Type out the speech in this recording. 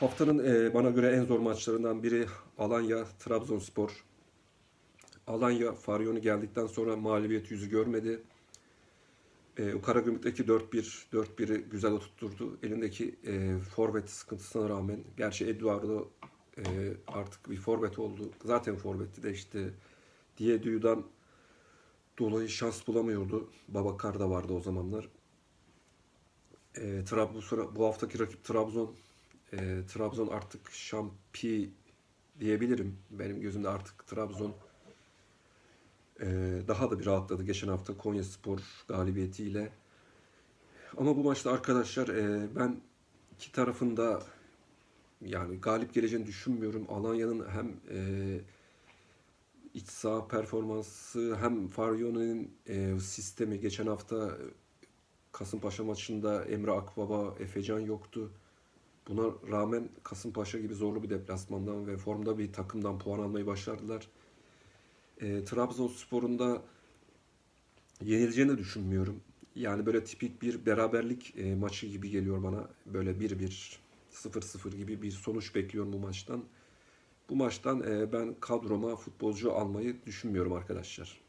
Haftanın e, bana göre en zor maçlarından biri Alanya Trabzonspor. Alanya Faryon'u geldikten sonra mağlubiyet yüzü görmedi. E, Karagümrük'teki 4-1, 4-1'i güzel oturtturdu. Elindeki e, forvet sıkıntısına rağmen, gerçi Eduardo e, artık bir forvet oldu. Zaten forvetti de işte Dieduy'dan dolayı şans bulamıyordu. Babakar da vardı o zamanlar. E, Trabzon, bu haftaki rakip Trabzon. E, Trabzon artık şampi diyebilirim. Benim gözümde artık Trabzon e, daha da bir rahatladı geçen hafta Konyaspor galibiyetiyle. Ama bu maçta arkadaşlar e, ben iki tarafında yani galip geleceğini düşünmüyorum. Alanya'nın hem e, iç saha performansı hem Faryon'un e, sistemi geçen hafta Kasımpaşa maçında Emre Akbaba, Efecan yoktu. Buna rağmen Kasımpaşa gibi zorlu bir deplasmandan ve formda bir takımdan puan almayı başardılar. E, Trabzonspor'un da yenileceğini düşünmüyorum. Yani böyle tipik bir beraberlik e, maçı gibi geliyor bana. Böyle 1-1, 0-0 gibi bir sonuç bekliyorum bu maçtan. Bu maçtan e, ben kadroma futbolcu almayı düşünmüyorum arkadaşlar.